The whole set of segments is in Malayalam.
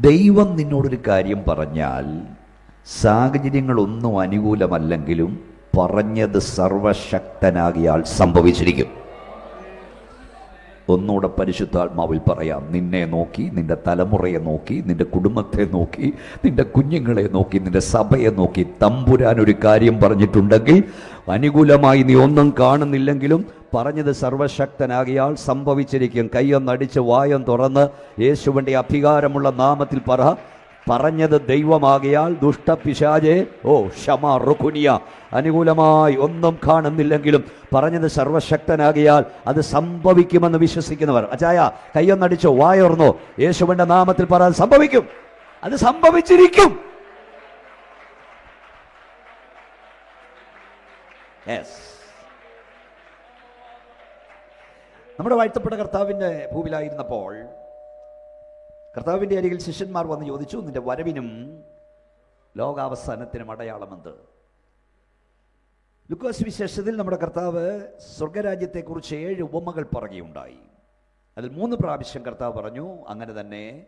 ദൈവം നിന്നോടൊരു കാര്യം പറഞ്ഞാൽ സാഹചര്യങ്ങളൊന്നും അനുകൂലമല്ലെങ്കിലും പറഞ്ഞത് സർവശക്തനാകിയാൽ സംഭവിച്ചിരിക്കും. ഒന്നുകൂടെ പരിശുദ്ധാത്മാവിൽ പറയാം. നിന്നെ നോക്കി നിന്റെ തലമുറയെ നോക്കി നിന്റെ കുടുംബത്തെ നോക്കി നിന്റെ കുഞ്ഞുങ്ങളെ നോക്കി നിന്റെ സഭയെ നോക്കി തമ്പുരാൻ ഒരു കാര്യം പറഞ്ഞിട്ടുണ്ടെങ്കിൽ അനുകൂലമായി നീ ഒന്നും കാണുന്നില്ലെങ്കിലും പറഞ്ഞത് സർവശക്തനാകിയാൽ സംഭവിച്ചിരിക്കും. കയ്യൊന്നടിച്ച് വായം തുറന്ന് യേശുവിന്റെ അധികാരമുള്ള നാമത്തിൽ പറ. പറഞ്ഞത് ദൈവമാകിയാൽ ദുഷ്ടപിശാചെ ഓ ക്ഷമ റുഖുനിയ. അനുകൂലമായി ഒന്നും കാണുന്നില്ലെങ്കിലും പറഞ്ഞത് സർവശക്തനാകിയാൽ അത് സംഭവിക്കുമെന്ന് വിശ്വസിക്കുന്നവർ. അച്ചായ കയ്യൊന്നടിച്ചോ വായോർന്നോ. യേശുവിന്റെ നാമത്തിൽ പറ സംഭവിക്കും. അത് സംഭവിച്ചിരിക്കും. Yes. നമ്മുടെ വാഴ്ത്തപ്പെട്ട കർത്താവിന്റെ ഭൂവിലായിരുന്നപ്പോൾ കർത്താവിന്റെ അരികിൽ ശിഷ്യന്മാർ വന്ന് ചോദിച്ചു നിന്റെ വരവിനും ലോകാവസാനത്തിനും അടയാളമെന്ത്? ലുക്കോസ് വിശേഷത്തിൽ നമ്മുടെ കർത്താവ് സ്വർഗരാജ്യത്തെക്കുറിച്ച് ഏഴ് ഉപമകൾ പറയുകയുണ്ടായി. അതിൽ മൂന്ന് പ്രാവശ്യം കർത്താവ് പറഞ്ഞു അങ്ങനെ തന്നെ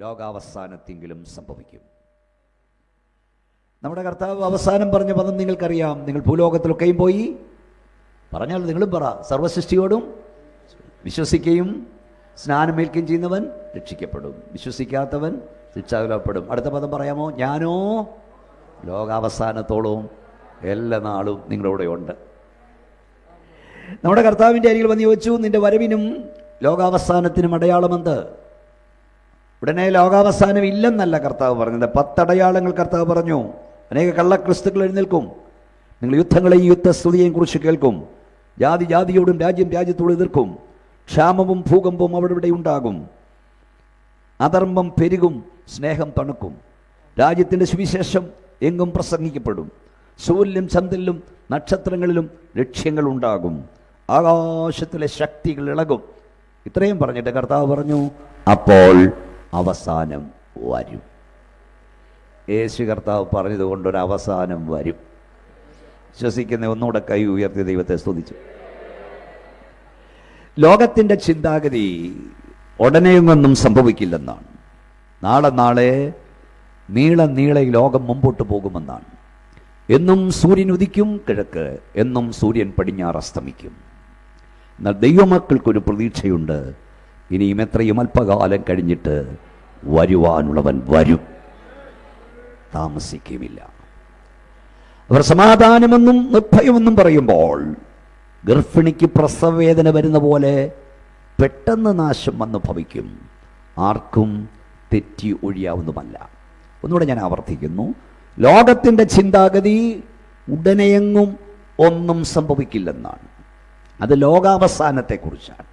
ലോകാവസാനത്തെങ്കിലും സംഭവിക്കും. നമ്മുടെ കർത്താവ് അവസാനം പറഞ്ഞ പദം നിങ്ങൾക്കറിയാം. നിങ്ങൾ ഭൂലോകത്തിലൊക്കെയും പോയി പറഞ്ഞാൽ നിങ്ങളും പറ. സർവസൃഷ്ടിയോടും വിശ്വസിക്കുകയും സ്നാനമേൽക്കുകയും ചെയ്യുന്നവൻ രക്ഷിക്കപ്പെടും. വിശ്വസിക്കാത്തവൻ ശിക്ഷാകുലപ്പെടും അടുത്ത പദം പറയാമോ? ഞാനോ? ലോകാവസാനത്തോളവും എല്ലാ നാളും നിങ്ങളുടെ ഉണ്ട്. നമ്മുടെ കർത്താവിന്റെ അരികിൽ വന്ന് ചോദിച്ചു നിന്റെ വരവിനും ലോകാവസാനത്തിനും അടയാളമെന്ത് ഉടനെ ലോകാവസാനം ഇല്ലെന്നല്ല കർത്താവ് പറഞ്ഞത്. പത്തടയാളങ്ങൾ കർത്താവ് പറഞ്ഞു. അനേക കള്ളക്രിസ്തുക്കൾ എഴുന്നേൽക്കും. നിങ്ങൾ യുദ്ധങ്ങളെയും യുദ്ധസ്തുതിയെയും കുറിച്ച് കേൾക്കും. ജാതി ജാതിയോടും രാജ്യം രാജ്യത്തോടും എതിർക്കും. ക്ഷാമവും ഭൂകമ്പവും അവിടെ ഇവിടെ ഉണ്ടാകും. അധർമ്മം പെരുകും സ്നേഹം തണുക്കും. രാജ്യത്തിന്റെ സുവിശേഷം എങ്ങും പ്രസംഗിക്കപ്പെടും. സൂര്യനും ചന്ദ്രനിലും നക്ഷത്രങ്ങളിലും ലക്ഷ്യങ്ങൾ ഉണ്ടാകും. ആകാശത്തിലെ ശക്തികൾ ഇളകും. ഇത്രയും പറഞ്ഞിട്ട് കർത്താവ് പറഞ്ഞു അപ്പോൾ അവസാനം വരും. യേശു കർത്താവ് പറഞ്ഞതുകൊണ്ടൊരു അവസാനം വരും. വിശ്വസിക്കുന്ന ഒന്നുകൂടെ കൈ ഉയർത്തി ദൈവത്തെ സ്തുതിച്ചു. ലോകത്തിന്റെ ചിന്താഗതി ഉടനെയൊന്നും സംഭവിക്കില്ലെന്നാണ്. നാളെ നാളെ നീള നീളെ ലോകം മുമ്പോട്ട് പോകുമെന്നാണ്. എന്നും സൂര്യൻ ഉദിക്കും കിഴക്ക് എന്നും സൂര്യൻ പടിഞ്ഞാറ് അസ്തമിക്കും. എന്നാൽ ദൈവമക്കൾക്കൊരു പ്രതീക്ഷയുണ്ട് ഇനിയും എത്രയും അല്പകാലം കഴിഞ്ഞിട്ട് വരുവാനുള്ളവൻ വരും. താമസിക്കുമില്ല. അവർ സമാധാനമെന്നും നിർഭയമെന്നും പറയുമ്പോൾ ഗർഭിണിക്ക് പ്രസവവേദന വരുന്ന പോലെ പെട്ടെന്ന് നാശം വന്നു ഭവിക്കും. ആർക്കും തെറ്റി ഒഴിയാവുന്നതുമല്ല. ഒന്നുകൂടെ ഞാൻ ആവർത്തിക്കുന്നു. ലോകത്തിന്റെ ചിന്താഗതി ഉടനെയെങ്ങും ഒന്നും സംഭവിക്കില്ലെന്നാണ്. അത് ലോകാവസാനത്തെക്കുറിച്ചാണ്.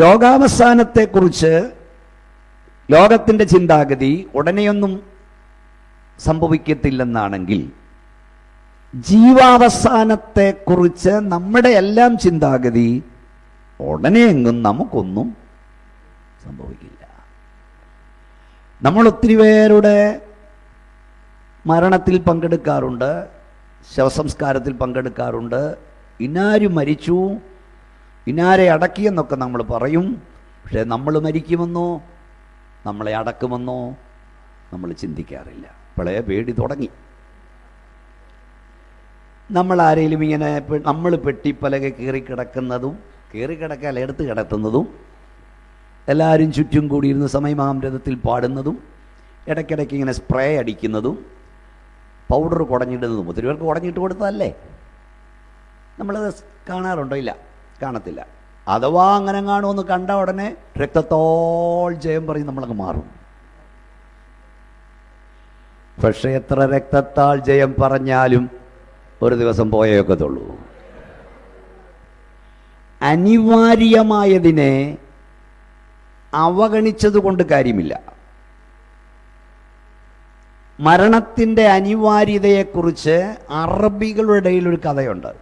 ലോകാവസാനത്തെക്കുറിച്ച് ലോകത്തിന്റെ ചിന്താഗതി ഉടനെയൊന്നും സംഭവിക്കത്തില്ലെന്നാണെങ്കിൽ ജീവാവസാനത്തെക്കുറിച്ച് നമ്മുടെ എല്ലാം ചിന്താഗതി ഉടനെയെങ്ങും നമുക്കൊന്നും സംഭവിക്കില്ല. നമ്മൾ ഒത്തിരി പേരുടെ മരണത്തിൽ പങ്കെടുക്കാറുണ്ട് ശവസംസ്കാരത്തിൽ പങ്കെടുക്കാറുണ്ട്. ഇനാര് മരിച്ചു ഇനാരെ അടക്കിയെന്നൊക്കെ നമ്മൾ പറയും. പക്ഷേ നമ്മൾ മരിക്കുമെന്നോ നമ്മളെ അടക്കുമെന്നോ നമ്മൾ ചിന്തിക്കാറില്ല. ഇപ്പോഴേ പേടി തുടങ്ങി. നമ്മൾ ആരെങ്കിലും ഇങ്ങനെ നമ്മൾ പെട്ടിപ്പലക കീറി കിടക്കുന്നതും കീറി കിടക്കാൻ എടുത്ത് കിടത്തുന്നതും എല്ലാവരും ചുറ്റും കൂടിയിരുന്ന് സമയമാമൃതത്തിൽ പാടുന്നതും ഇടയ്ക്കിടയ്ക്ക് ഇങ്ങനെ സ്പ്രേ അടിക്കുന്നതും പൗഡർ കുടഞ്ഞിടുന്നതും ഒത്തിരി പേർക്ക് കുടഞ്ഞിട്ട് കൊടുത്തതല്ലേ? നമ്മളത് കാണാറുണ്ടോ? ഇല്ല. കാണത്തില്ല. അഥവാ അങ്ങനെ കാണുമെന്ന് കണ്ട ഉടനെ രക്തത്തോൾ ജയം പറയും നമ്മളങ്ങ് മാറും. പക്ഷേ എത്ര രക്തത്താൽ ജയം പറഞ്ഞാലും ഒരു ദിവസം പോയേക്കത്തുള്ളൂ. അനിവാര്യമായതിനെ അവഗണിച്ചത് കൊണ്ട് കാര്യമില്ല. മരണത്തിന്റെ അനിവാര്യതയെക്കുറിച്ച് അറബികളുടെ ഇടയിൽ ഒരു കഥയുണ്ട്.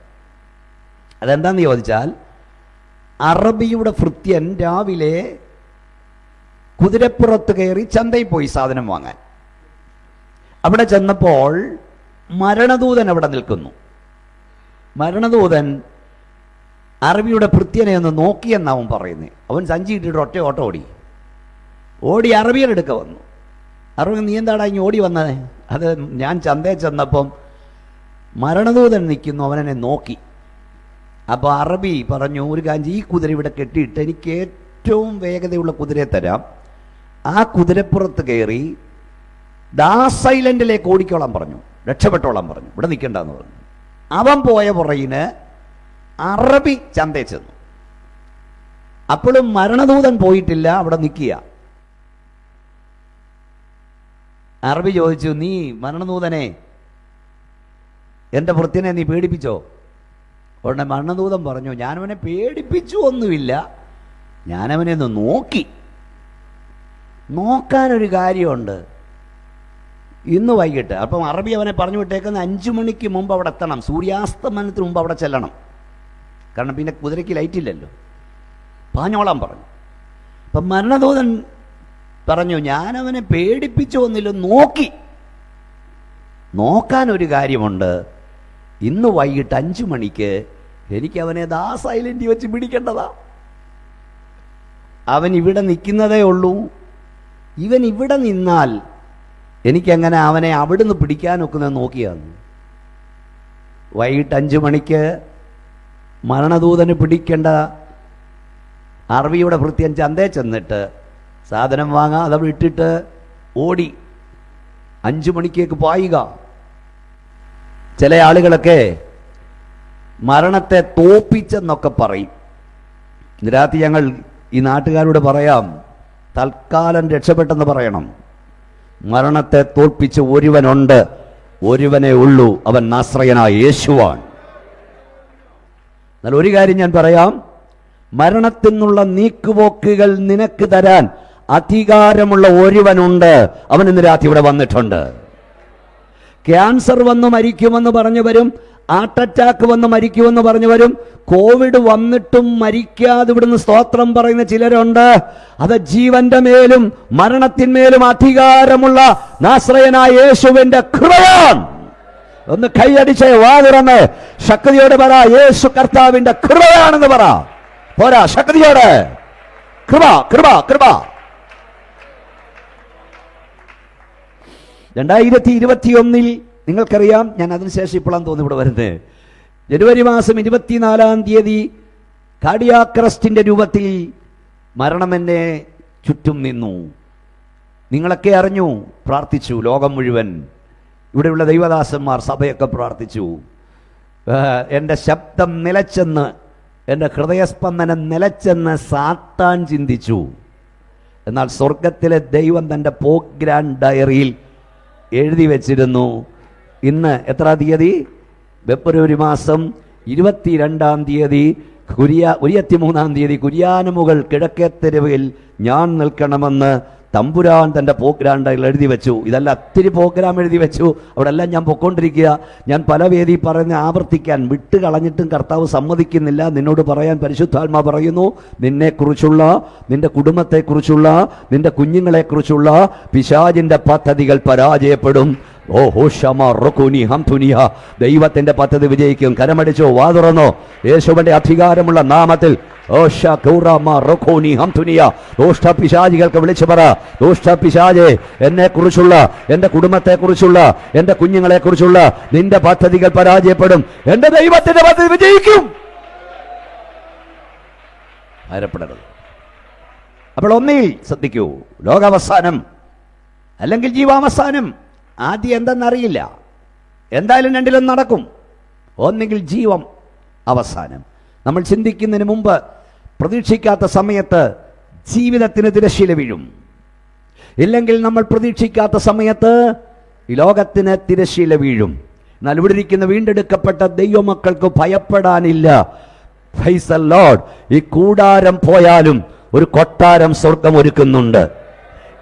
അതെന്താന്ന് ചോദിച്ചാൽ അറബിയുടെ ഭൃത്യൻ രാവിലെ കുതിരപ്പുറത്ത് കയറി ചന്തയിൽ പോയി സാധനം വാങ്ങാൻ. അവിടെ ചെന്നപ്പോൾ മരണദൂതൻ അവിടെ നിൽക്കുന്നു. മരണദൂതൻ അറബിയുടെ ഭൃത്യനെ ഒന്ന് നോക്കിയെന്നാവും പറയുന്നത് അവൻ സഞ്ചി ഇട്ടിട്ട് ഒറ്റ ഓട്ടം ഓടി. ഓടി അറബിയുടെ അടുക്ക വന്നു. അറബി നീ എന്താടാ ഇനി ഓടി വന്നത് അത് ഞാൻ ചന്തയിൽ ചെന്നപ്പം മരണദൂതൻ നിൽക്കുന്നു അവനെന്നെ നോക്കി. അപ്പോൾ അറബി പറഞ്ഞു ഒരു കാഞ്ചി ഈ കുതിര ഇവിടെ കെട്ടിയിട്ട് എനിക്ക് ഏറ്റവും വേഗതയുള്ള കുതിരയെ തരാം. ആ കുതിരപ്പുറത്ത് കയറി ദാസ് ഐലൻഡിലേക്ക് ഓടിക്കോളാൻ പറഞ്ഞു. രക്ഷപ്പെട്ടോളാൻ പറഞ്ഞു. ഇവിടെ നിൽക്കണ്ടെന്ന് പറഞ്ഞു. അവൻ പോയ പുറകിന് അറബി ചന്തയിൽ ചെന്നു. അപ്പോഴും മരണദൂതൻ പോയിട്ടില്ല അവിടെ നിൽക്കുക. അറബി ചോദിച്ചു നീ മരണദൂതനെ എന്റെ വൃത്തിനെ നീ പേടിപ്പിച്ചോ? ഉടനെ മരണദൂതൻ പറഞ്ഞു ഞാനവനെ പേടിപ്പിച്ചു ഒന്നുമില്ല. ഞാനവനെ ഒന്ന് നോക്കി. നോക്കാനൊരു കാര്യമുണ്ട്. ഇന്ന് വൈകിട്ട്. അപ്പം അറബി അവനെ പറഞ്ഞു വിട്ടേക്കുന്ന അഞ്ചു മണിക്ക് മുമ്പ് അവിടെ എത്തണം. സൂര്യാസ്തമനത്തിന് മുമ്പ് അവിടെ ചെല്ലണം. കാരണം പിന്നെ കുതിരയ്ക്ക് ലൈറ്റ് ഇല്ലല്ലോ. പാഞ്ഞോളാൻ പറഞ്ഞു. അപ്പം മരണദൂതൻ പറഞ്ഞു ഞാനവനെ പേടിപ്പിച്ചു ഒന്നില്ല നോക്കി. നോക്കാൻ ഒരു കാര്യമുണ്ട്. ഇന്ന് വൈകിട്ട് അഞ്ചു മണിക്ക് എനിക്ക് അവനെ ദാ സൈലന്റ് വെച്ച് പിടിക്കേണ്ടതാ. അവൻ ഇവിടെ നിൽക്കുന്നതേ ഉള്ളൂ. ഇവൻ ഇവിടെ നിന്നാൽ എനിക്കങ്ങനെ അവനെ അവിടുന്ന് പിടിക്കാനൊക്കുന്നത് നോക്കിയാണ്. വൈകിട്ട് അഞ്ചു മണിക്ക് മരണദൂതന് പിടിക്കേണ്ട അറബിയുടെ ഭൃത്യൻ ചന്തേ ചെന്നിട്ട് സാധനം വാങ്ങാം അതവിടെ ഇട്ടിട്ട് ഓടി. അഞ്ചു മണിക്കേക്ക് പായുക. ചില ആളുകളൊക്കെ മരണത്തെ തോപ്പിച്ചെന്നൊക്കെ പറയും. ഇന്ന് രാത്രി ഞങ്ങൾ ഈ നാട്ടുകാരോട് പറയാം തൽക്കാലം രക്ഷപ്പെട്ടെന്ന് പറയണം. മരണത്തെ തോൽപ്പിച്ച് ഒരുവനുണ്ട്. ഒരുവനെ ഉള്ളൂ. അവൻ നാശ്രയനായ യേശുവാണ്. എന്നാൽ ഒരു കാര്യം ഞാൻ പറയാം. മരണത്തിൽ നിന്നുള്ള നീക്കുപോക്കുകൾ നിനക്ക് തരാൻ അധികാരമുള്ള ഒരുവനുണ്ട്. അവൻ ഇന്ന് രാത്രി ഇവിടെ വന്നിട്ടുണ്ട്. ക്യാൻസർ വന്ന് മരിക്കുമെന്ന് പറഞ്ഞവരും ഹാർട്ട് അറ്റാക്ക് വന്ന് മരിക്കുമെന്ന് പറഞ്ഞവരും കോവിഡ് വന്നിട്ടും മരിക്കാതെ ഇവിടുന്ന് സ്തോത്രം പറയുന്ന ചിലരുണ്ട്. അത് ജീവന്റെ മേലും മരണത്തിന്മേലും അധികാരമുള്ള നാശ്രയനായ യേശുവിന്റെ കൃപയാണ്. ഒന്ന് കൈയടിച്ച് വാ ശക്തിയോടെ ശക്തിയോട് പറ യേശു കർത്താവിന്റെ കൃപയാണെന്ന് പറ. പോരാ ശക്തിയോടെ. കൃപ കൃപ കൃപ. രണ്ടായിരത്തി ഇരുപത്തിയൊന്നിൽ നിങ്ങൾക്കറിയാം ഞാൻ അതിനുശേഷം ഇപ്പോഴാണ് തോന്നുന്നു ഇവിടെ വരുന്നത്. ജനുവരി മാസം ഇരുപത്തിനാലാം തീയതി കാർഡിയാക്രസ്റ്റിന്റെ രൂപത്തിൽ മരണം എന്നെ ചുറ്റും നിന്നു. നിങ്ങളൊക്കെ അറിഞ്ഞു പ്രാർത്ഥിച്ചു ലോകം മുഴുവൻ. ഇവിടെയുള്ള ദൈവദാസന്മാർ സഭയൊക്കെ പ്രാർത്ഥിച്ചു. എന്റെ ശബ്ദം നിലച്ചെന്ന് എന്റെ ഹൃദയസ്പന്ദനം നിലച്ചെന്ന് സാത്താൻ ചിന്തിച്ചു. എന്നാൽ സ്വർഗത്തിലെ ദൈവം തന്റെ പോഗ്രാൻഡ് ഡയറിയിൽ എഴുതി വെച്ചിരുന്നു. ഇന്ന് എത്ര തീയതി? ഫെബ്രുവരി മാസം ഇരുപത്തിരണ്ടാം തീയതി. കുരിയ ഇരുപത്തിമൂന്നാം തീയതി. കുരിയാനുമുകൾ കിഴക്കേ തെരുവിൽ ഞാൻ നിൽക്കണമെന്ന് തമ്പുരാൻ തന്റെ പ്രോഗ്രാം എഴുതി വെച്ചു. ഇതല്ല ഒത്തിരി പ്രോഗ്രാം എഴുതി വെച്ചു. അവിടെ എല്ലാം ഞാൻ പൊക്കോണ്ടിരിക്കുക ഞാൻ പല വേദി പറഞ്ഞ് ആവർത്തിക്കാൻ വിട്ട് കളഞ്ഞിട്ടും കർത്താവ് സമ്മതിക്കുന്നില്ല. നിന്നോട് പറയാൻ പരിശുദ്ധാത്മാ പറയുന്നു നിന്നെക്കുറിച്ചുള്ള നിന്റെ കുടുംബത്തെക്കുറിച്ചുള്ള നിന്റെ കുഞ്ഞുങ്ങളെക്കുറിച്ചുള്ള പിശാജിന്റെ പദ്ധതികൾ പരാജയപ്പെടും. ഓ ഹോഷമ റൊക്കുനി ഹംതുനിയ ദൈവത്തിന്റെ പദ്ധതി വിജയിക്കും. കരമടിച്ചോ വാ തുറന്നോ. യേശുവിന്റെ അധികാരമുള്ള നാമത്തിൽ ഓഷ കൗറാമ റൊക്കോനി ഹംതുനിയ ദോഷ്ട പിശാചികൾക്ക് വിളിച്ചു പറ. ദോഷ്ട പിശാചെ എന്നെ കുറിച്ചുള്ള എന്റെ കുടുംബത്തെ കുറിച്ചുള്ള എന്റെ കുഞ്ഞുങ്ങളെ കുറിച്ചുള്ള നിന്റെ പദ്ധതികൾ പരാജയപ്പെടും. എന്റെ ദൈവത്തിന്റെ പദ്ധതി വിജയിക്കും. ഭയപ്പെടരുത് അപ്പോൾ ഒന്നിൽ ശ്രദ്ധിക്കൂ. ലോകാവസാനം അല്ലെങ്കിൽ ജീവാവസാനം ആദ്യം എന്തെന്നറിയില്ല. എന്തായാലും രണ്ടിലും നടക്കും. ഒന്നെങ്കിൽ ജീവം അവസാനം. നമ്മൾ ചിന്തിക്കുന്നതിന് മുമ്പ് പ്രതീക്ഷിക്കാത്ത സമയത്ത് ജീവിതത്തിന് തിരശീല വീഴും. ഇല്ലെങ്കിൽ നമ്മൾ പ്രതീക്ഷിക്കാത്ത സമയത്ത് ഈ ലോകത്തിന് തിരശീല വീഴും. എന്നാൽ ഇവിടെ ഇരിക്കുന്ന വീണ്ടെടുക്കപ്പെട്ട ദൈവമക്കൾക്ക് ഭയപ്പെടാനില്ല. ഫൈസൽ ലോഡ് ഈ കൂടാരം പോയാലും ഒരു കൊട്ടാരം സ്വർഗം ഒരുക്കുന്നുണ്ട്.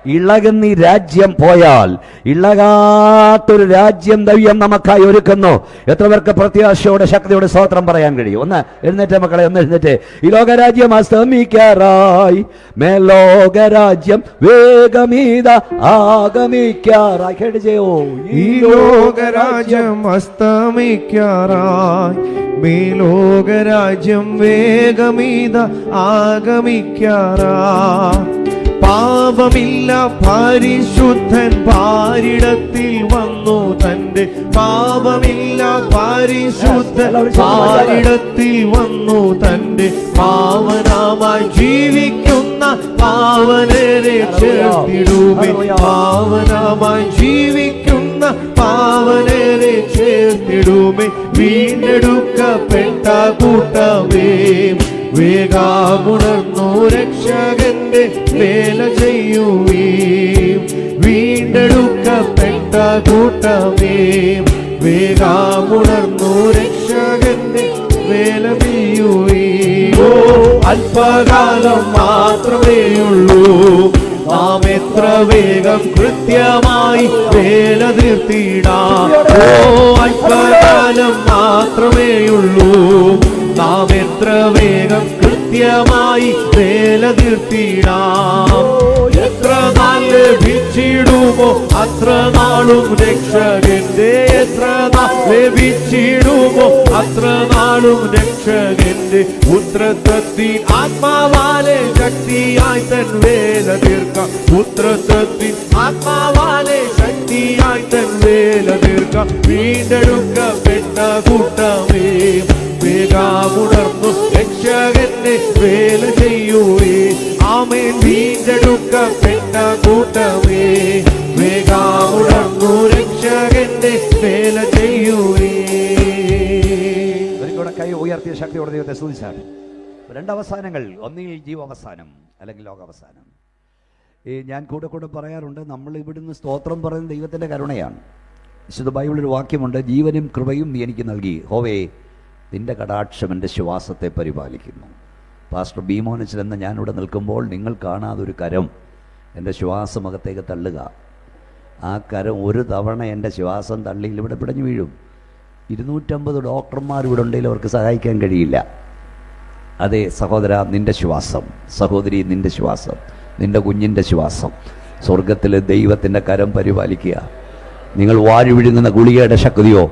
ഇളകുന്ന രാജ്യം പോയാൽ ഇളകാത്തൊരു രാജ്യം ദൈവം നമുക്കായി ഒരുക്കുന്നു. എത്ര പേർക്ക് പ്രത്യാശയോടെ ശക്തിയോടെ സ്തോത്രം പറയാൻ കഴിയും? ഒന്ന് എഴുന്നേറ്റ മക്കളെ ഒന്ന് എഴുന്നേറ്റ്. ഈ ലോകരാജ്യം അസ്തമിക്കാറായി മേലോകരാജ്യം വേഗമീത ആഗമിക്കാറായി. കേട്ടുചെയ്യോ ഈ ലോകരാജ്യം അസ്തമിക്കാറായി മേലോകരാജ്യം വേഗമീത ആഗമിക്കാറാ പാപമില്ല പരിശുദ്ധൻ പാരിടത്തിൽ വന്നു തന്റെ പാപമില്ല പരിശുദ്ധൻ പാരിടത്തിൽ വന്നു തന്റെ പാവനമായി ജീവിക്കുന്ന പാവനരെ ചേർത്തിടുമേ പാവനമായി ജീവിക്കുന്ന പാവനരെ ചേർത്തിടുമേ വീണ്ടെടുക്കപ്പെട്ട കൂട്ടമേ വേഗാമുണർന്നു രക്ഷകന്റെ വേല ചെയ്യുകയും വീണ്ടെടുക്കപ്പെട്ട കൂട്ടമേ വേഗാമുണർന്നു രക്ഷകന്റെ വേല ചെയ്യുവീ. ഓ അല്പകാലം മാത്രമേയുള്ളൂ നാം എത്ര വേഗം കൃത്യമായി വേല തീർത്തിടാം. ഓ അല്പകാലം മാത്രമേയുള്ളൂ നാം എത്ര വേഗം കൃത്യമായി വേല തീർത്തിടാം എത്ര നാൾ വിച്ചിടുമോ അത്ര നാളും രക്ഷകന്റെ എത്ര നാൾ ലഭിച്ചിടുമോ അത്ര നാളും രക്ഷകന്റെ പുത്രത്വത്തിൻ ആത്മാവാലെ ശക്തിയായി തൻ വേല തീർക്കാം. പുത്രത്വത്തിൻ ആത്മാവാലെ ശക്തിയായി തൻ വേല തീർക്കാം. വീണ്ടെടുക്കപ്പെട്ട കൂട്ടമേ വേഗാമുണർന്നു രക്ഷകന്റെ വേല ചെയ്യൂവേ. ആമേൻ വീണ്ടെടുക്കപ്പെട്ട കൂട്ടമേ. വേഗാമുണർന്നു രക്ഷകന്റെ വേല ചെയ്യൂവേ. ഒരിക്കലൂടെ കൈ ഉയർത്തിയ ശക്തിയോടെ ദൈവത്തെ സ്തുതിച്ചാണ് രണ്ടവസാനങ്ങൾ ഒന്നിൽ ജീവാവസാനം അല്ലെങ്കിൽ ലോകാവസാനം. ഈ ഞാൻ കൂടെ കൂടെ പറയാറുണ്ട് നമ്മൾ ഇവിടുന്ന് സ്തോത്രം പറയുന്ന ദൈവത്തിന്റെ കരുണയാണ്. വിശുദ്ധ ബൈബിളിൽ വാക്യമുണ്ട് ജീവനും കൃപയും നീ എനിക്ക് നൽകി. ഹോവേ നിന്റെ കടാക്ഷം എന്റെ ശ്വാസത്തെ പരിപാലിക്കുന്നു. പാസ്റ്റർ ഭീമോനച്ചൻ എന്ന ഞാനിവിടെ നിൽക്കുമ്പോൾ നിങ്ങൾ കാണാതെ ഒരു കരം എന്റെ ശ്വാസമകത്തേക്ക് തള്ളുക. ആ കരം ഒരു തവണ എന്റെ ശ്വാസം തള്ളിയിൽ ഇവിടെ പിടഞ്ഞു വീഴും. ഇരുന്നൂറ്റമ്പത് ഡോക്ടർമാർ ഇവിടെ ഉണ്ടെങ്കിൽ അവർക്ക് സഹായിക്കാൻ കഴിയില്ല. അതെ സഹോദര നിന്റെ ശ്വാസം സഹോദരി നിന്റെ ശ്വാസം നിന്റെ കുഞ്ഞിന്റെ ശ്വാസം സ്വർഗത്തിലെ ദൈവത്തിന്റെ കരം പരിപാലിക്കുക. നിങ്ങൾ വാരി വിഴുങ്ങുന്ന ഗുളികയുടെ ശക്തിയോ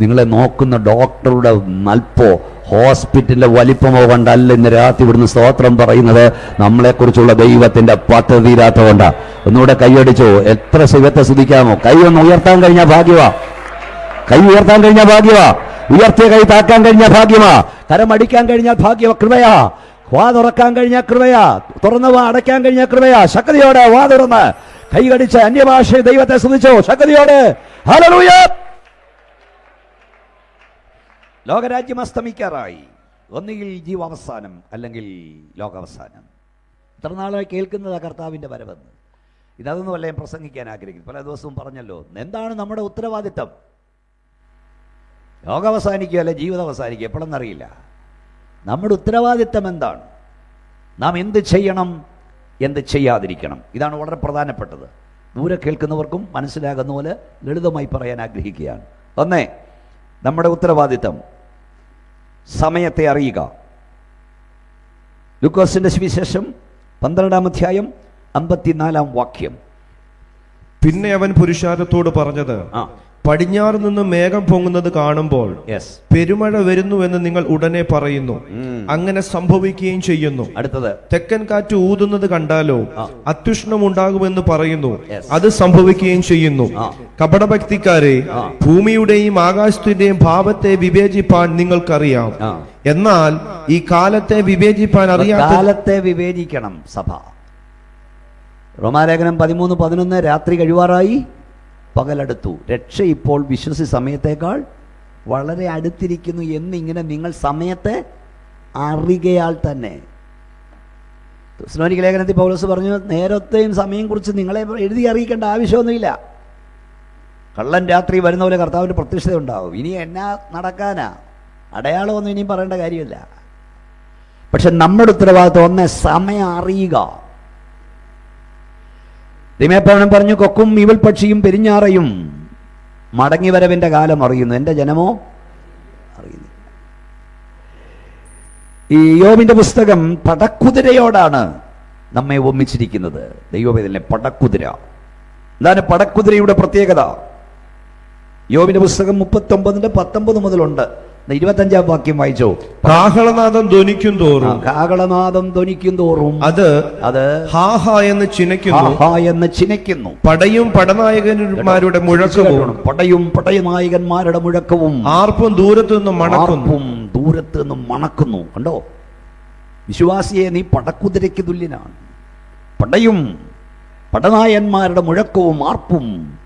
നിങ്ങളെ നോക്കുന്ന ഡോക്ടറുടെ നൽപ്പോ ഹോസ്പിറ്റലിന്റെ വലിപ്പമോ കണ്ടല്ല ഇന്ന് രാത്രി ഇവിടുന്ന് സ്തോത്രം പറയുന്നത്. നമ്മളെക്കുറിച്ചുള്ള ദൈവത്തിന്റെ പദ്ധതി തീരാത്തതുകൊണ്ടാ ഒന്നുകൂടെ കൈയടിച്ചോ. എത്ര സുഖത്തെ സ്തുതിക്കാമോ. കൈ ഒന്ന് ഉയർത്താൻ കഴിഞ്ഞ ഭാഗ്യവാ കൈ ഉയർത്താൻ കഴിഞ്ഞ ഭാഗ്യമാ. ഉയർത്തിയ കൈ താക്കാൻ കഴിഞ്ഞ ഭാഗ്യമാ. കരമടിക്കാൻ കഴിഞ്ഞ ഭാഗ്യ കൃപയാ. വാ തുറക്കാൻ കഴിഞ്ഞ കൃപയാ. തുറന്ന വാ അടയ്ക്കാൻ കഴിഞ്ഞ കൃപയാ. ശക്തിയോടെ വാ തുറന്ന്. കൈ കടിച്ച് അന്യഭാഷ ദൈവത്തെ സ്തുതിച്ചോ. ശക്തിയോടെ. ഹല്ലേലൂയ. ലോകരാജ്യം അസ്തമിക്കാറായി. ഒന്നുകിൽ ജീവാവസാനം അല്ലെങ്കിൽ ലോകാവസാനം. ഇത്ര നാളായി കേൾക്കുന്നതാ കർത്താവിന്റെ വരവെന്ന്. ഇതൊന്നുമല്ല ഞാൻ പ്രസംഗിക്കാൻ ആഗ്രഹിക്കുന്നു പല ദിവസവും പറഞ്ഞല്ലോ എന്താണ് നമ്മുടെ ഉത്തരവാദിത്തം? ലോകം അവസാനിക്കുക അല്ലെ ജീവിതം അവസാനിക്കുക? എപ്പോഴെന്നറിയില്ല. നമ്മുടെ ഉത്തരവാദിത്തം എന്താണ്? നാം എന്ത് ചെയ്യണം എന്ത് ചെയ്യാതിരിക്കണം? ഇതാണ് വളരെ പ്രധാനപ്പെട്ടത്. ദൂരെ കേൾക്കുന്നവർക്കും മനസ്സിലാകുന്ന പോലെ ലളിതമായി പറയാൻ ആഗ്രഹിക്കുകയാണ്. ഒന്നേ നമ്മുടെ ഉത്തരവാദിത്തം. സമയത്തെ അറിയുക. ലൂക്കോസിന്റെ സുവിശേഷം പന്ത്രണ്ടാം അധ്യായം അമ്പത്തിനാലാം വാക്യം. പിന്നെ അവൻ പുരുഷാരത്തോട് പറഞ്ഞത് ആ. പടിഞ്ഞാറ് നിന്ന് മേഘം പൊങ്ങുന്നത് കാണുമ്പോൾ പെരുമഴ വരുന്നു എന്ന് നിങ്ങൾ ഉടനെ പറയുന്നു. അങ്ങനെ സംഭവിക്കുകയും ചെയ്യുന്നു. അടുത്തത്. തെക്കൻ കാറ്റ് ഊതുന്നത് കണ്ടാലോ. അത്യുഷ്ണം ഉണ്ടാകുമെന്ന് പറയുന്നു. അത് സംഭവിക്കുകയും ചെയ്യുന്നു. കപടഭക്തിക്കാരെ ഭൂമിയുടെയും ആകാശത്തിന്റെയും ഭാവത്തെ വിവേചിപ്പാൻ നിങ്ങൾക്കറിയാം. എന്നാൽ ഈ കാലത്തെ വിവേചിപ്പാൻ അറിയാത്ത കാലത്തെ വിവേചിക്കണം സഭ. റോമാലേഖനം പതിമൂന്ന് പതിനൊന്ന് രാത്രി കഴിവാറായി. പകലടുത്തു. രക്ഷ ഇപ്പോൾ വിശ്വസി സമയത്തേക്കാൾ വളരെ അടുത്തിരിക്കുന്നു എന്നിങ്ങനെ നിങ്ങൾ സമയത്തെ അറികയാൽ തന്നെ. സ്ലോനിക ലേഖനത്തിൽ പൗലോസ് പറഞ്ഞു നേരത്തെയും സമയം കുറിച്ച് നിങ്ങളെ എഴുതി അറിയിക്കേണ്ട ആവശ്യമൊന്നുമില്ല. കള്ളൻ രാത്രി വരുന്ന പോലെ കർത്താവിന്റെ പ്രത്യക്ഷത ഉണ്ടാവും ഇനി എന്നാ നടക്കാനാ? അടയാളമൊന്നും ഇനിയും പറയേണ്ട കാര്യമില്ല. പക്ഷെ നമ്മുടെ ഉത്തരവാദിത്വം ഒന്ന് സമയം അറിയുക. ദിമേപ്പവനം പറഞ്ഞു കൊക്കും ഇവൾ പക്ഷിയും പെരിഞ്ഞാറയും മടങ്ങി വരവിന്റെ കാലം അറിയുന്നു. എന്റെ ജനമോ? അറിയുന്നു ഈ യോബിന്റെ പുസ്തകം പടക്കുതിരയോടാണ് നമ്മെ ഒമ്മിച്ചിരിക്കുന്നത് ദൈവവേദനെ പടക്കുതിര. എന്താണ് പടക്കുതിരയുടെ പ്രത്യേകത? യോബിന്റെ പുസ്തകം മുപ്പത്തൊമ്പതിന്റെ പത്തൊമ്പത് മുതലുണ്ട്. ഇരുപത്തഞ്ചാം വാക്യം വായിച്ചോ. കാഹളനാദം ധ്വനിക്കും തോറും. കാഹളനാദം ധ്വനിക്കും തോറും. അത് അത് ഹാഹ എന്ന് ചിനയ്ക്കുന്നു. ഹാ എന്ന് ചിനയ്ക്കുന്നു. പടയും പടനായകന്മാരുടെ മുഴക്കവും. പടയും പടയനായകന്മാരുടെ മുഴക്കവും. ആർപ്പും ദൂരത്തു നിന്ന് മണക്കുന്നു. ആർപ്പും ദൂരത്ത് നിന്നും മണക്കുന്നു. കണ്ടോ? വിശ്വാസിയെ നീ പടക്കുതിരയ്ക്ക് തുല്യനാണ്. പടയും പടനായന്മാരുടെ മുഴക്കവും ആർപ്പും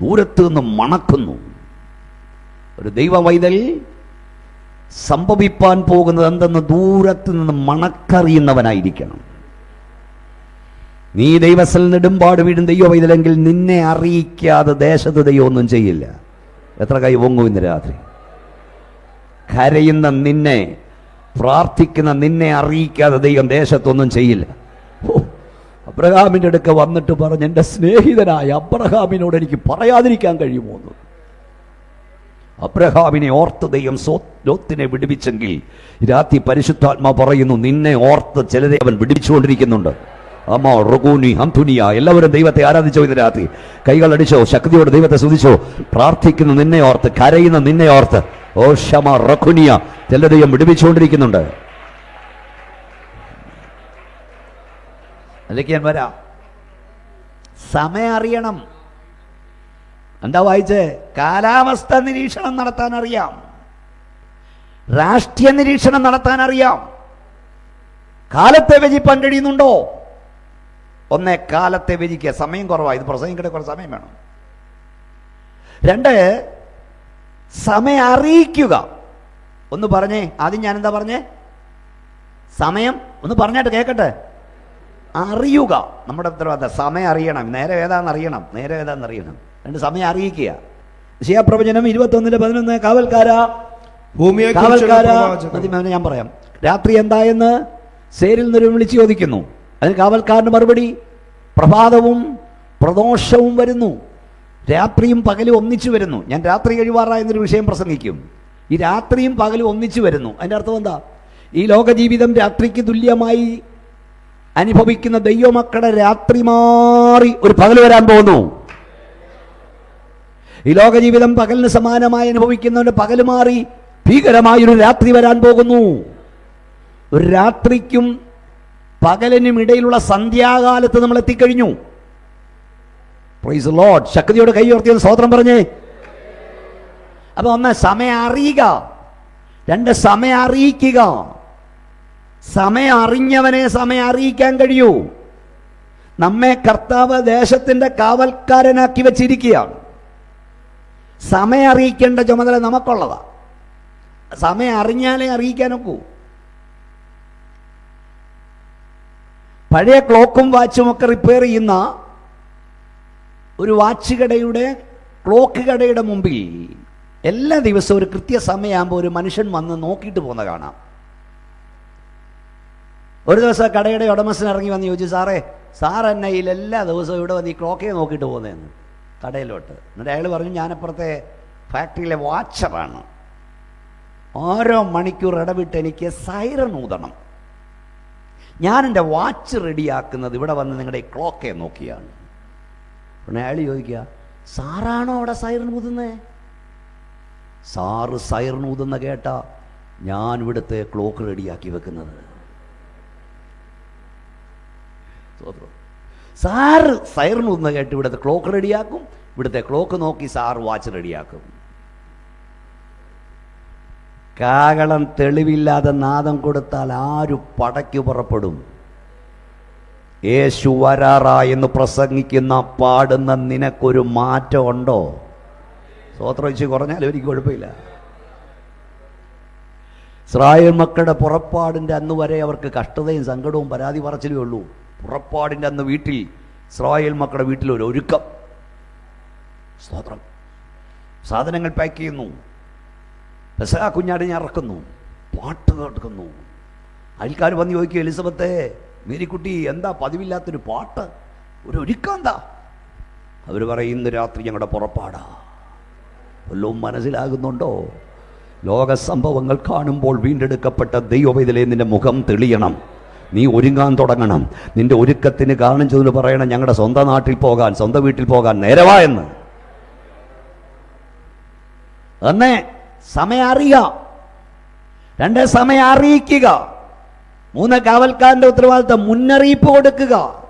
ദൂരത്ത് നിന്നും മണക്കുന്നു. ഒരു ദൈവ വൈതൽ സംഭവിപ്പാൻ പോകുന്നത് എന്തെന്ന് ദൂരത്ത് നിന്ന് മണക്കറിയുന്നവനായിരിക്കണം. നീ ദൈവസൽ നെടുമ്പാട് വീടും ദൈവം വൈതലെങ്കിൽ നിന്നെ അറിയിക്കാതെ ദേശത്ത് ദൈവം ഒന്നും ചെയ്യില്ല. എത്ര കൈ പൊങ്ങും ഇന്ന് രാത്രി. കരയുന്ന നിന്നെ പ്രാർത്ഥിക്കുന്ന നിന്നെ അറിയിക്കാതെ ദൈവം ദേശത്തൊന്നും ചെയ്യില്ല. ഓ, അബ്രഹാമിന്റെ അടുക്ക വന്നിട്ട് പറഞ്ഞ് എന്റെ സ്നേഹിതനായ അബ്രഹാമിനോട് എനിക്ക് പറയാതിരിക്കാൻ കഴിയുമോ? എന്ന്. അബ്രഹാമിനെ ഓർത്ത് ദൈവം സോ- ലോത്തിനെ വിടുവിച്ചെങ്കിൽ രാത്രി പരിശുദ്ധാത്മാ പറയുന്നു നിന്നെ ഓർത്ത് ചിലരെ അവൻ വിടുവിച്ചുകൊണ്ടിരിക്കുന്നുണ്ട്. അമ്മ റുഗൂനി ഹംതുനിയ എല്ലാവരും ദൈവത്തെ ആരാധിച്ചോ ഇന്ന് രാത്രി? കൈകൾ അടിച്ചോ ശക്തിയോട് ദൈവത്തെ സ്തുതിച്ചോ? പ്രാർത്ഥിക്കുന്നു നിന്നെ ഓർത്ത്. കരയുന്ന നിന്നെ ഓർത്ത്. ഓ ഷമ റഖുനിയ ചില ദൈവം വിടുവിച്ചുകൊണ്ടിരിക്കുന്നുണ്ട്. അല്ലെങ്കിൽ ഞാൻ വരാം. സമയം അറിയണം. എന്താ വായിച്ചേ? കാലാവസ്ഥ നിരീക്ഷണം നടത്താൻ അറിയാം രാഷ്ട്രീയ നിരീക്ഷണം നടത്താൻ അറിയാം കാലത്തെ വ്യജിപ്പാൻ കഴിയുന്നുണ്ടോ ഒന്നേ കാലത്തെ വ്യജിക്കുക സമയം കുറവാണ് ഇത് പ്രസംഗിക്കട്ടെ കുറച്ച് സമയം വേണം. രണ്ട് സമയം അറിയിക്കുക. ഒന്ന് പറഞ്ഞേ ആദ്യം ഞാൻ എന്താ പറഞ്ഞേ? സമയം ഒന്ന് പറഞ്ഞാട്ട് കേൾക്കട്ടെ അറിയുക. നമ്മുടെ ഉത്തരവാദിത്തം. സമയം അറിയണം. നേരെ ഏതാണെന്ന് അറിയണം. നേരെ ഏതാണെന്ന് അറിയണം. രണ്ട് സമയം അറിയിക്കുക. ശിയാപ്രവചനം ഇരുപത്തൊന്നിന്റെ പതിനൊന്ന്. കാവൽക്കാരാ. ഭൂമിയെ കാവൽക്കാരാ. ഞാൻ പറയാം. രാത്രി എന്തായെന്ന് സേരിൽ നിന്നൊരു വിളിച്ച് ചോദിക്കുന്നു. അതിന് കാവൽക്കാരന്റെ മറുപടി പ്രഭാതവും പ്രദോഷവും വരുന്നു. രാത്രിയും പകലും ഒന്നിച്ചു വരുന്നു. ഞാൻ രാത്രി കഴിവാറ എന്നൊരു വിഷയം പ്രസംഗിക്കും. ഈ രാത്രിയും പകലും ഒന്നിച്ചു വരുന്നു. അതിന്റെ അർത്ഥം എന്താ? ഈ ലോകജീവിതം രാത്രിക്ക് തുല്യമായി അനുഭവിക്കുന്ന ദൈവമക്കളെ രാത്രി മാറി ഒരു പകൽ വരാൻ പോകുന്നു. ഈ ലോകജീവിതം പകലിന് സമാനമായി അനുഭവിക്കുന്നവന്റെ പകൽ മാറി ഭീകരമായൊരു രാത്രി വരാൻ പോകുന്നു. ഒരു രാത്രിക്കും പകലിനും ഇടയിലുള്ള സന്ധ്യാകാലത്ത് നമ്മൾ എത്തിക്കഴിഞ്ഞു. പ്രൈസ് ലോഡ് ശക്തിയോട് കൈ ഉയർത്തിയത് സ്വോത്രം പറഞ്ഞേ. അപ്പൊ ഒന്ന് സമയം അറിയുക. രണ്ട് സമയം അറിയിക്കുക. സമയം അറിഞ്ഞവനെ സമയം അറിയിക്കാൻ കഴിയൂ. നമ്മെ കർത്താവ് ദേശത്തിന്റെ കാവൽക്കാരനാക്കി വെച്ചിരിക്കുകയാണ്. സമയം അറിയിക്കേണ്ട ചുമതല നമുക്കുള്ളതാ. സമയം അറിഞ്ഞാലേ അറിയിക്കാനൊക്കൂ. പഴയ ക്ലോക്കും വാച്ചും ഒക്കെ റിപ്പയർ ചെയ്യുന്ന ഒരു വാച്ച് കടയുടെ ക്ലോക്ക് കടയുടെ മുമ്പിൽ എല്ലാ ദിവസവും ഒരു കൃത്യസമയമാകുമ്പോൾ ഒരു മനുഷ്യൻ വന്ന് നോക്കിയിട്ട് പോകുന്ന കാണാം. ഒരു ദിവസം കടയുടെ ഉടമസ്ഥൻ ഇറങ്ങി വന്ന് ചോദിച്ചു സാറേ സാർ എന്നെ എല്ലാ ദിവസവും ഇവിടെ വന്ന് ഈ ക്ലോക്കേ നോക്കിയിട്ട് പോകുന്നതെന്ന് കടയിലോട്ട്. എന്നിട്ട് അയാൾ പറഞ്ഞു ഞാനപ്പുറത്തെ ഫാക്ടറിയിലെ വാച്ചറാണ്. ഓരോ മണിക്കൂർ ഇടവിട്ട് എനിക്ക് സൈറൺ ഊതണം. ഞാൻ എന്റെ വാച്ച് റെഡിയാക്കുന്നത് ഇവിടെ വന്ന് നിങ്ങളുടെ ഈ ക്ലോക്കെ നോക്കിയാണ്. പിന്നെ അയാൾ ചോദിക്കുക സാറാണോ അവിടെ സൈറൺ ഊതുന്നത് സാറ് സൈറൺ ഊതുന്ന കേട്ട ഞാൻ ഇവിടുത്തെ ക്ലോക്ക് റെഡിയാക്കി വെക്കുന്നത്. സ്തോത്രം. സാറ് സൈറിനൊന്ന് കേട്ട് ഇവിടുത്തെ ക്ലോക്ക് റെഡിയാക്കും ഇവിടുത്തെ ക്ലോക്ക് നോക്കി സാർ വാച്ച് റെഡിയാക്കും. കാകളം തെളിവില്ലാതെ നാദം കൊടുത്താൽ ആരും പടയ്ക്കു പുറപ്പെടും? യേശു വരാറാ എന്ന് പ്രസംഗിക്കുന്ന പാടുന്ന നിനക്കൊരു മാറ്റം ഉണ്ടോ? സ്വോത്രം വെച്ച് കുറഞ്ഞാലും എനിക്ക് കുഴപ്പമില്ല. ഇസ്രായേൽ മക്കളുടെ പുറപ്പാടിന്റെ അന്ന് വരെ അവർക്ക് കഷ്ടതയും സങ്കടവും പരാതി പറച്ചിലേ ഉള്ളൂ. പുറപ്പാടിന്റെ അന്ന് വീട്ടിൽ ഇസ്രായേൽ മക്കളുടെ വീട്ടിൽ ഒരു ഒരുക്കം. സ്തോത്രം. സാധനങ്ങൾ പാക്ക് ചെയ്യുന്നു. കുഞ്ഞാടി ഞാൻ ഇറക്കുന്നു. പാട്ട് കേൾക്കുന്നു. അയൽക്കാർ വന്ന് ചോദിക്കും എലിസബത്തെ മേരിക്കുട്ടി എന്താ പതിവില്ലാത്തൊരു പാട്ട്? ഒരു ഒരുക്കം എന്താ? അവർ പറയും ഇന്ന് രാത്രി ഞങ്ങളുടെ പുറപ്പാടാ. വല്ലതും മനസ്സിലാകുന്നുണ്ടോ? ലോക സംഭവങ്ങൾ കാണുമ്പോൾ വീണ്ടെടുക്കപ്പെട്ട ദൈവവേദലേ നിന്റെ മുഖം തെളിയണം. നീ ഒരുങ്ങാൻ തുടങ്ങണം. നിന്റെ ഒരുക്കത്തിന് കാരണം ചെന്ന് പറയണം ഞങ്ങളുടെ സ്വന്തം നാട്ടിൽ പോകാൻ സ്വന്തം വീട്ടിൽ പോകാൻ നേരവാ എന്ന്. ഒന്ന് സമയം അറിയുക. രണ്ട് സമയം അറിയിക്കുക. മൂന്ന് കാവൽക്കാരന്റെ ഉത്തരവാദിത്തം മുന്നറിയിപ്പ് കൊടുക്കുക.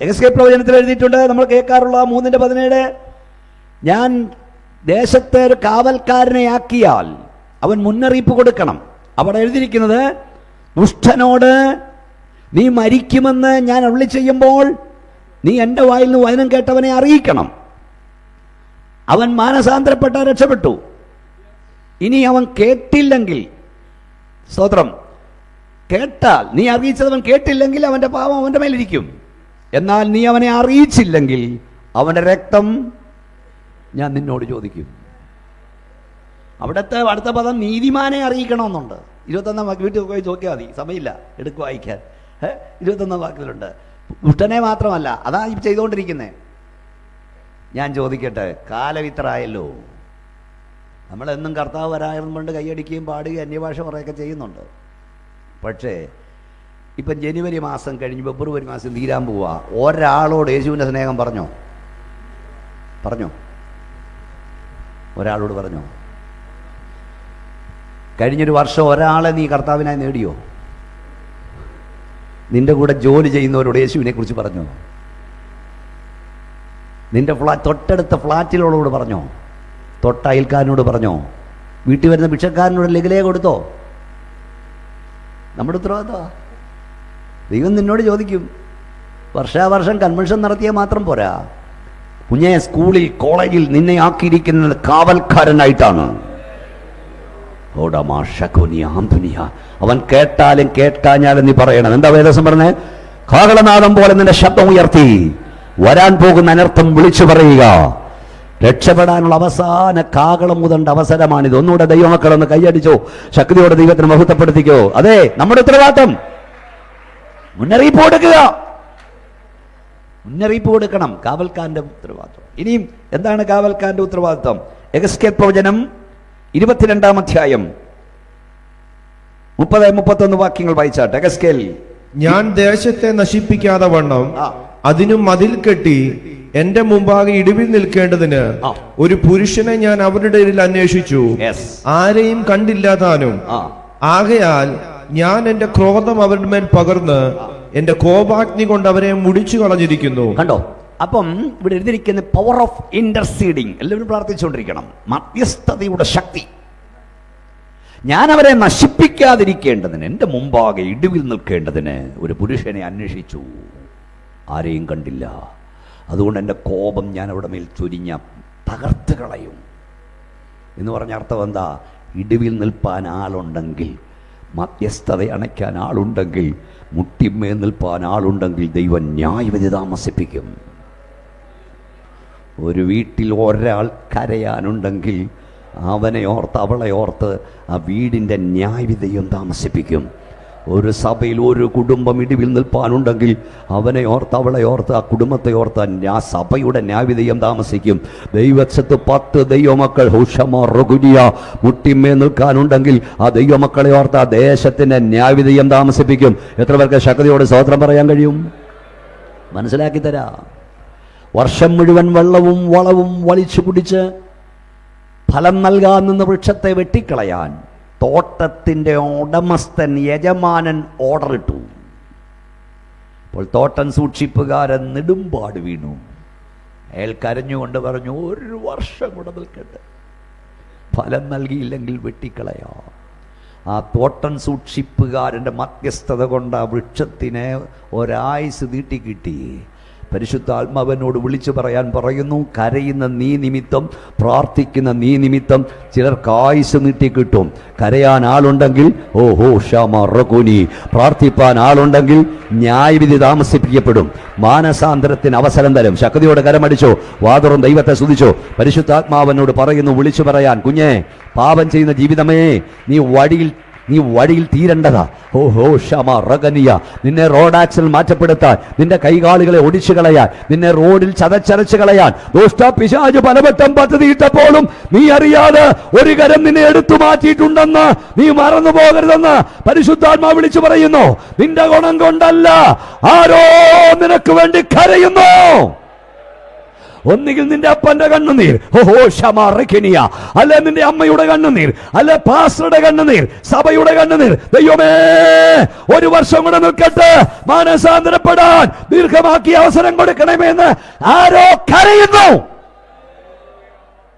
എക്സ്കേപ്പ് പ്രവചനത്തിൽ എഴുതിയിട്ടുണ്ട് നമ്മൾ കേൾക്കാറുള്ള മൂന്നിന്റെ പതിനേഴ്. ഞാൻ ദേശത്തെ ഒരു കാവൽക്കാരനെ ആക്കിയാൽ അവൻ മുന്നറിയിപ്പ് കൊടുക്കണം. അവിടെ എഴുതിയിരിക്കുന്നത് ദുഷ്ടനോട് നീ മരിക്കുമെന്ന് ഞാൻ അള്ളി ചെയ്യുമ്പോൾ നീ എന്റെ വായിൽ നിന്ന് വചനം കേട്ടവനെ അറിയിക്കണം. അവൻ മാനസാന്തരപ്പെട്ട രക്ഷപ്പെട്ടു. ഇനി അവൻ കേട്ടില്ലെങ്കിൽ സ്തോത്രം കേട്ടാൽ നീ അറിയിച്ചത് അവൻ കേട്ടില്ലെങ്കിൽ അവന്റെ പാവം അവന്റെ മേലിരിക്കും. എന്നാൽ നീ അവനെ അറിയിച്ചില്ലെങ്കിൽ അവന്റെ രക്തം ഞാൻ നിന്നോട് ചോദിക്കും. അവിടുത്തെ അടുത്ത പദം നീതിമാനെ അറിയിക്കണമെന്നുണ്ട്. ഇരുപത്തൊന്നാം വാക്ക് വീട്ടിൽ പോയി നോക്കിയാൽ മതി. സമയമില്ല. എടുക്ക് വായിക്കാൻ? ഇരുപത്തൊന്നാം വാക്കിലുണ്ട്. ദുഷ്ടനെ മാത്രമല്ല അതാ ചെയ്തുകൊണ്ടിരിക്കുന്നത് ഞാൻ ചോദിക്കട്ടെ കാലവിത്രായല്ലോ നമ്മളെന്നും കർത്താവ് വരായെന്നും കൊണ്ട് കൈയടിക്കുകയും പാടുകയും അന്യഭാഷ കുറേയൊക്കെ ചെയ്യുന്നുണ്ട്. പക്ഷേ ഇപ്പം ജനുവരി മാസം കഴിഞ്ഞ് ഫെബ്രുവരി മാസം തീരാൻ പോവാ. ഒരാളോട് യേശുവിന്റെ സ്നേഹം പറഞ്ഞോ? പറഞ്ഞോ? ഒരാളോട് പറഞ്ഞോ? കഴിഞ്ഞൊരു വർഷം ഒരാളെ നീ കർത്താവിനായി നേടിയോ? നിന്റെ കൂടെ ജോലി ചെയ്യുന്നവരോട് യേശുവിനെ കുറിച്ച് പറഞ്ഞോ? നിന്റെ ഫ്ലാ തൊട്ടടുത്ത ഫ്ലാറ്റിലുള്ളവരോട് പറഞ്ഞോ? തൊട്ട അയൽക്കാരനോട് പറഞ്ഞോ? വീട്ടിൽ വരുന്ന ഭിക്ഷക്കാരനോട് ലഗലേ കൊടുത്തോ? നമ്മുടെ ഉത്തരവാദിത്തമാ ദൈവം നിന്നോട് ചോദിക്കും. വർഷാവർഷം കൺവെൻഷൻ നടത്തിയാൽ മാത്രം പോരാ. കുഞ്ഞെ സ്കൂളിൽ കോളേജിൽ നിന്നെ ആക്കിയിരിക്കുന്നത് കാവൽക്കാരനായിട്ടാണ്. അവൻ കേട്ടാലും കേട്ടാഞ്ഞാലും നീ പറയണം. എന്താ വേദസം പറഞ്ഞേ? കാഹളനാദം പോലെ നിന്റെ ശബ്ദം ഉയർത്തി. വരാൻ പോകുന്ന അനർത്ഥം വിളിച്ചു പറയുക. രക്ഷപ്പെടാനുള്ള അവസാന കാകളം മുതണ്ട അവസരമാണിത്. ഒന്നുകൂടെ ദൈവമക്കളൊന്ന് കൈയടിച്ചോ. ശക്തിയോടെ ദൈവത്തിന് മഹത്വപ്പെടുത്തിക്കോ. അതെ നമ്മുടെ ഉത്തരവാദിത്തം. മുന്നറിയിപ്പ് കൊടുക്കുക. മുന്നറിയിപ്പ് കൊടുക്കണം. കാവൽക്കാരന്റെ ഉത്തരവാദിത്വം. ഇനിയും എന്താണ് കാവൽക്കാരന്റെ ഉത്തരവാദിത്വം? എഗസ്കേൽ പ്രവചനം. ഇരുപത്തിരണ്ടാം അധ്യായം. മുപ്പത് മുപ്പത്തൊന്ന് വാക്യങ്ങൾ വായിച്ചാട്ടെ. ഞാൻ ദേശത്തെ നശിപ്പിക്കാതെ വണ്ണം. അതിനും മതിൽ കെട്ടി എന്റെ മുമ്പാകെ ഇടിവിൽ നിൽക്കേണ്ടതിന് ഒരു പുരുഷനെ ഞാൻ അവരുടെ ഇടയിൽ അന്വേഷിച്ചു. ആരെയും കണ്ടില്ല താനും ആകയാൽ ഞാൻ എന്റെ ക്രോധം അവരുടെ മേൽ പകർന്ന് എന്റെ കോപാഗ്നി കൊണ്ട് അവരെ മുടിച്ചു കളഞ്ഞിരിക്കുന്നു. കണ്ടോ? അപ്പം ഇവിടെ എഴുതിയിരിക്കുന്ന പവർ ഓഫ് ഇന്റർസീഡിങ് എല്ലാവരും പ്രാർത്ഥിച്ചുകൊണ്ടിരിക്കണം. മധ്യസ്ഥതയുടെ ശക്തി. ഞാൻ അവരെ നശിപ്പിക്കാതിരിക്കേണ്ടതിന് എന്റെ മുമ്പാകെ ഇടിവിൽ നിൽക്കേണ്ടതിന് ഒരു പുരുഷനെ അന്വേഷിച്ചു. ആരെയും കണ്ടില്ല. അതുകൊണ്ട് എന്റെ കോപം ഞാൻ അവിടെ മേൽ ചൊരിഞ്ഞ തകർത്ത് കളയും. എന്ന് പറഞ്ഞ അർത്ഥം എന്താ? ഇടിവിൽ നിൽപ്പാൻ ആളുണ്ടെങ്കിൽ മധ്യസ്ഥത അണയ്ക്കാൻ ആളുണ്ടെങ്കിൽ മുട്ടിമേ നിൽപ്പാൻ ആളുണ്ടെങ്കിൽ ദൈവം ന്യായവിധി താമസിപ്പിക്കും. ഒരു വീട്ടിൽ ഒരാൾ കരയാനുണ്ടെങ്കിൽ അവനെ ഓർത്ത് അവളെ ഓർത്ത് ആ വീടിന്റെ ന്യായവിധയും താമസിപ്പിക്കും. ഒരു സഭയിൽ ഒരു കുടുംബം ഇടിവിൽ നിൽപ്പാനുണ്ടെങ്കിൽ അവനെ ഓർത്ത് അവളെ ഓർത്ത് ആ കുടുംബത്തെ ഓർത്ത് ആ സഭയുടെ ന്യായവിധേയം താമസിക്കും. ദൈവക്ഷത്ത് പത്ത് ദൈവമക്കൾ ഹുഷമോ ഹുഷമറുകുനിയ മുട്ടിമേ നിൽക്കാനുണ്ടെങ്കിൽ ആ ദൈവമക്കളെ ഓർത്ത് ആ ദേശത്തിന്റെ ന്യായവിധേയം താമസിപ്പിക്കും. എത്ര പേർക്ക് ശക്തിയോട് സ്വോത്രം പറയാൻ കഴിയും? മനസ്സിലാക്കി തരാം. വർഷം മുഴുവൻ വെള്ളവും വളവും വലിച്ചു കുടിച്ച് ഫലം നൽകാൻ നിന്ന് വൃക്ഷത്തെ വെട്ടിക്കളയാൻ തോട്ടത്തിന്റെ ഉടമസ്ഥൻ യജമാനൻ ഓർഡർ ഇട്ടു. അപ്പോൾ തോട്ടം സൂക്ഷിപ്പുകാരൻ നെടുമ്പാട് വീണു. അയാൾ കരഞ്ഞുകൊണ്ട് പറഞ്ഞു ഒരു വർഷം കൂടെ നിൽക്കട്ടെ. ഫലം നൽകിയില്ലെങ്കിൽ വെട്ടിക്കളയാം. ആ തോട്ടം സൂക്ഷിപ്പുകാരന്റെ മധ്യസ്ഥത കൊണ്ട് ആ വൃക്ഷത്തിന് ഒരായുസ് നീട്ടിക്കിട്ടി പരിശുദ്ധാത്മാവനോട് വിളിച്ചു പറയാൻ പറയുന്നു കരയുന്ന നീ നിമിത്തം പ്രാർത്ഥിക്കുന്ന നീ നിമിത്തം ചിലർക്ക് ആയുസ് നീട്ടിക്കിട്ടും കരയാൻ ആളുണ്ടെങ്കിൽ ഓ ഹോ പ്രാർത്ഥിപ്പാൻ ആളുണ്ടെങ്കിൽ ന്യായവിധി താമസിപ്പിക്കപ്പെടും. മാനസാന്തരത്തിന് അവസരം തരും. ശക്തിയോടെ കരമടിച്ചോ വാതുറും ദൈവത്തെ സ്തുതിച്ചോ. പരിശുദ്ധാത്മാവനോട് പറയുന്നു വിളിച്ചു പറയാൻ കുഞ്ഞേ പാപം ചെയ്യുന്ന ജീവിതമേ നീ വഴിയിൽ നീ വഴിയിൽ തീരേണ്ടതാ. ഓ ഹോ ഷമ റഗനിയ. നിന്നെ റോഡ് ആക്സിൽ മാറ്റപ്പെടുത്താൻ നിന്റെ കൈകാലുകളെ ഒടിച്ചു കളയാൻ നിന്നെ റോഡിൽ ചതച്ചരച്ചു കളയാൻ. പിശാജ് പലവട്ടം പദ്ധതിയിട്ടപ്പോഴും നീ അറിയാതെ ഒരു കരം നിന്നെ എടുത്തു മാറ്റിയിട്ടുണ്ടെന്ന് നീ മറന്നു പോകരുതെന്ന് പരിശുദ്ധാത്മാ വിളിച്ചു പറയുന്നു. നിന്റെ ഗുണം കൊണ്ടല്ല ആരോ നിനക്ക് വേണ്ടി കരയുന്നു. ഒന്നുകിൽ നിന്റെ അപ്പന്റെ കണ്ണുനീർ. ഓഹോ ഷമാറക്കിനിയ അല്ല നിന്റെ അമ്മയുടെ കണ്ണുനീർ. അല്ല പാസ്റ്ററുടെ കണ്ണുനീർ. സഭയുടെ കണ്ണുനീർ. ദൈവമേ ഒരു വർഷം കൂടെ നിൽക്കട്ടെ. മാനസാന്തരപ്പെടാൻ ദീർഘമാക്കി അവസരം കൊടുക്കണമെന്ന് ആരോ കരയുന്നു.